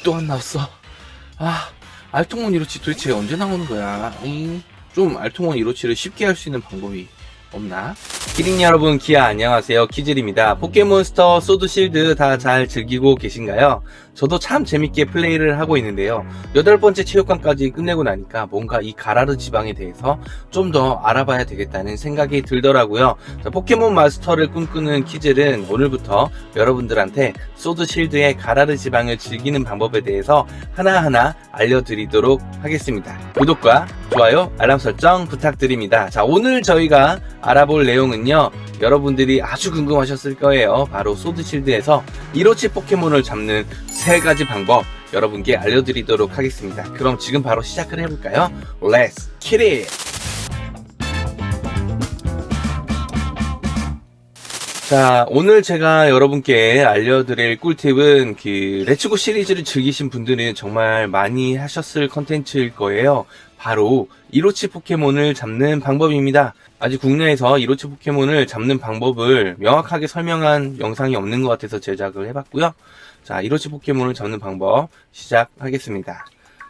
아직도 안 나왔어. 아, 알통문 이로치 도대체 언제 나오는 거야? 잉? 좀 알통문 이로치를 쉽게 할 수 있는 방법이 없나? 키링 여러분, 기아 안녕하세요. 키질입니다. 포켓몬스터, 소드실드 다 잘 즐기고 계신가요? 저도 참 재밌게 플레이를 하고 있는데요. 여덟 번째 체육관까지 끝내고 나니까 뭔가 이 가라르 지방에 대해서 좀 더 알아봐야 되겠다는 생각이 들더라고요. 자, 포켓몬 마스터를 꿈꾸는 키즐은 오늘부터 여러분들한테 소드실드의 가라르 지방을 즐기는 방법에 대해서 하나하나 알려드리도록 하겠습니다. 구독과 좋아요, 알람 설정 부탁드립니다. 자, 오늘 저희가 알아볼 내용은요. 여러분들이 아주 궁금하셨을 거예요. 바로 소드실드에서 이로치 포켓몬을 잡는 세 가지 방법 여러분께 알려드리도록 하겠습니다. 그럼 지금 바로 시작을 해볼까요? Let's get it! 자, 오늘 제가 여러분께 알려드릴 꿀팁은 그 레츠고 시리즈를 즐기신 분들은 정말 많이 하셨을 컨텐츠일 거예요. 바로 이로치 포켓몬을 잡는 방법입니다. 아직 국내에서 이로치 포켓몬을 잡는 방법을 명확하게 설명한 영상이 없는 것 같아서 제작을 해봤고요. 자, 이로치 포켓몬을 잡는 방법 시작하겠습니다.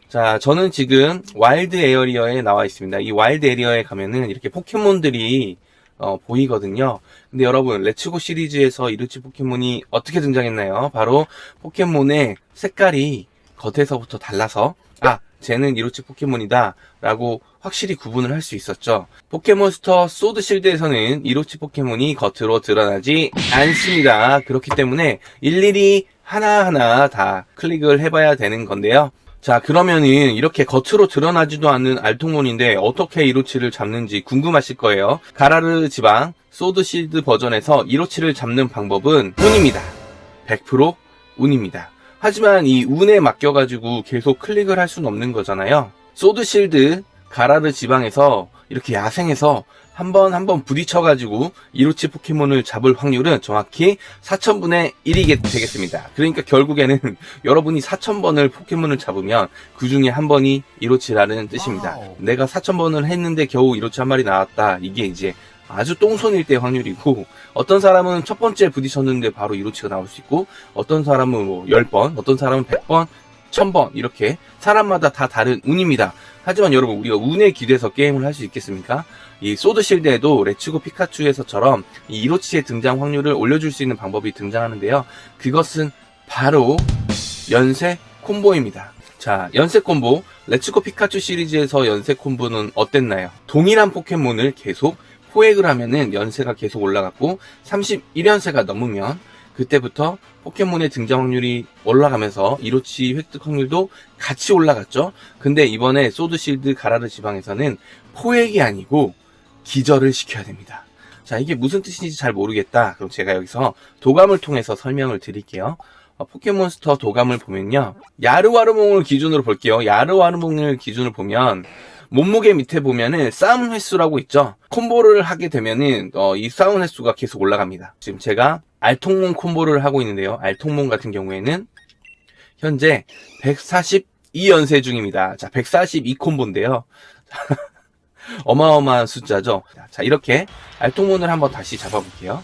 자, 저는 지금 와일드 에어리어에 나와 있습니다. 이 와일드 에리어에 가면은 이렇게 포켓몬들이 어, 보이거든요. 근데 여러분, 레츠고 시리즈에서 이루치 포켓몬이 어떻게 등장했나요? 바로 포켓몬의 색깔이 겉에서부터 달라서, 아, 쟤는 이루치 포켓몬이다. 라고 확실히 구분을 할 수 있었죠. 포켓몬스터 소드실드에서는 이루치 포켓몬이 겉으로 드러나지 않습니다. 그렇기 때문에 일일이 하나하나 다 클릭을 해봐야 되는 건데요. 자, 그러면은 이렇게 겉으로 드러나지도 않는 알통몬인데 어떻게 이로치를 잡는지 궁금하실 거예요. 가라르 지방 소드실드 버전에서 이로치를 잡는 방법은 운입니다. 100% 운입니다. 하지만 이 운에 맡겨가지고 계속 클릭을 할 수는 없는 거잖아요. 소드실드 가라르 지방에서 이렇게 야생에서 한 번 한 번 부딪혀가지고 이로치 포켓몬을 잡을 확률은 정확히 4천분의 1이 되겠습니다. 그러니까 결국에는 여러분이 4천번을 포켓몬을 잡으면 그 중에 한 번이 이로치라는 뜻입니다. 내가 4천번을 했는데 겨우 이로치 한 마리 나왔다. 이게 이제 아주 똥손일 때 확률이고 어떤 사람은 첫 번째 부딪혔는데 바로 이로치가 나올 수 있고 어떤 사람은 뭐 10번, 어떤 사람은 100번, 1000번 이렇게 사람마다 다 다른 운입니다. 하지만 여러분 우리가 운에 기대서 게임을 할 수 있겠습니까? 이 소드 실드에도 레츠고 피카츄에서처럼 이 이로치의 등장 확률을 올려줄 수 있는 방법이 등장하는데요. 그것은 바로 연쇄 콤보입니다. 자, 연쇄 콤보. 레츠고 피카츄 시리즈에서 연쇄 콤보는 어땠나요? 동일한 포켓몬을 계속 포획을 하면은 연세가 계속 올라갔고 31연세가 넘으면 그때부터 포켓몬의 등장 확률이 올라가면서 이로치 획득 확률도 같이 올라갔죠. 근데 이번에 소드실드 가라르 지방에서는 포획이 아니고 기절을 시켜야 됩니다. 자, 이게 무슨 뜻인지 잘 모르겠다. 그럼 제가 여기서 도감을 통해서 설명을 드릴게요. 어, 포켓몬스터 도감을 보면요. 야르와르몽을 기준으로 볼게요. 야르와르몽을 기준으로 보면 몸무게 밑에 보면은 싸움 횟수라고 있죠. 콤보를 하게 되면은 어, 이 싸움 횟수가 계속 올라갑니다. 지금 제가 알통몽 콤보를 하고 있는데요. 알통몽 같은 경우에는 현재 142연세 중입니다. 자, 142 콤보인데요. 어마어마한 숫자죠. 자, 이렇게 알통몬을 한번 다시 잡아볼게요.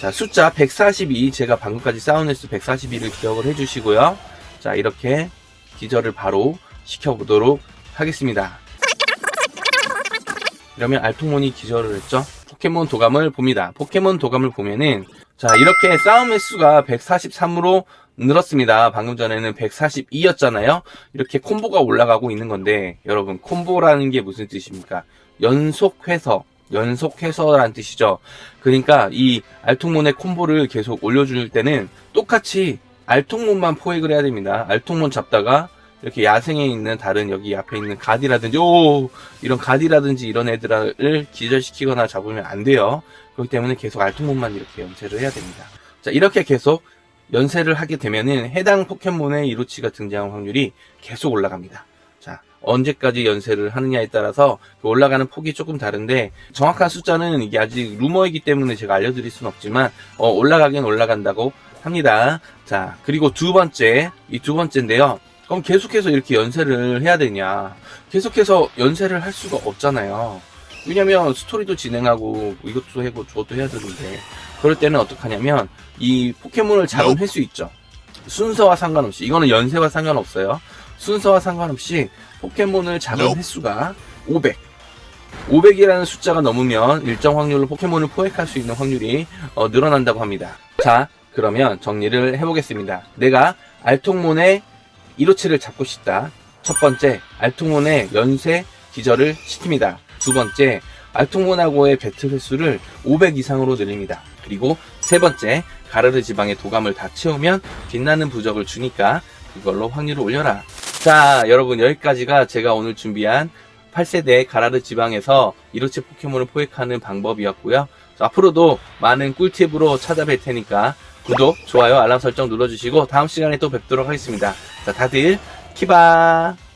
자, 숫자 142, 제가 방금까지 싸운 횟수 142를 기억을 해주시고요. 자, 이렇게 기절을 바로 시켜보도록 하겠습니다. 이러면 알통몬이 기절을 했죠. 포켓몬 도감을 봅니다. 포켓몬 도감을 보면은 자 이렇게 싸움 횟수가 143으로 늘었습니다. 방금 전에는 142였잖아요. 이렇게 콤보가 올라가고 있는 건데 여러분 콤보라는 게 무슨 뜻입니까? 연속 회서 연속 회서라는 뜻이죠. 그러니까 이 알통몬의 콤보를 계속 올려줄 때는 똑같이 알통몬만 포획을 해야 됩니다. 알통몬 잡다가 이렇게 야생에 있는 다른 여기 앞에 있는 가디라든지 오 이런 가디라든지 이런 애들을 기절시키거나 잡으면 안 돼요. 그렇기 때문에 계속 알통몬만 이렇게 연세를 해야 됩니다. 자 이렇게 계속 연세를 하게 되면은 해당 포켓몬의 이로치가 등장할 확률이 계속 올라갑니다. 자 언제까지 연세를 하느냐에 따라서 그 올라가는 폭이 조금 다른데 정확한 숫자는 이게 아직 루머이기 때문에 제가 알려드릴 수는 없지만 어, 올라가긴 올라간다고 합니다. 자 그리고 두 번째 이 두 번째인데요. 그럼 계속해서 이렇게 연세를 해야 되냐? 계속해서 연세를 할 수가 없잖아요. 왜냐면 스토리도 진행하고 이것도 하고 저것도 해야 되는데 그럴 때는 어떡하냐면 이 포켓몬을 잡은 횟수 있죠. 순서와 상관없이 이거는 연세와 상관없어요. 순서와 상관없이 포켓몬을 잡은 횟수가 500. 500이라는 숫자가 넘으면 일정 확률로 포켓몬을 포획할 수 있는 확률이 어, 늘어난다고 합니다. 자, 그러면 정리를 해보겠습니다. 내가 알통몬의 이로치를 잡고 싶다. 첫 번째, 알통몬의 연쇄 기절을 시킵니다. 두 번째, 알통몬하고의 배틀 횟수를 500 이상으로 늘립니다. 그리고 세 번째, 가르르 지방의 도감을 다 채우면 빛나는 부적을 주니까 그걸로 확률을 올려라. 자, 여러분 여기까지가 제가 오늘 준비한 8세대 가라르 지방에서 이로치 포켓몬을 포획하는 방법이었고요. 자, 앞으로도 많은 꿀팁으로 찾아뵐 테니까 구독, 좋아요, 알람 설정 눌러주시고 다음 시간에 또 뵙도록 하겠습니다. 자, 다들 키바!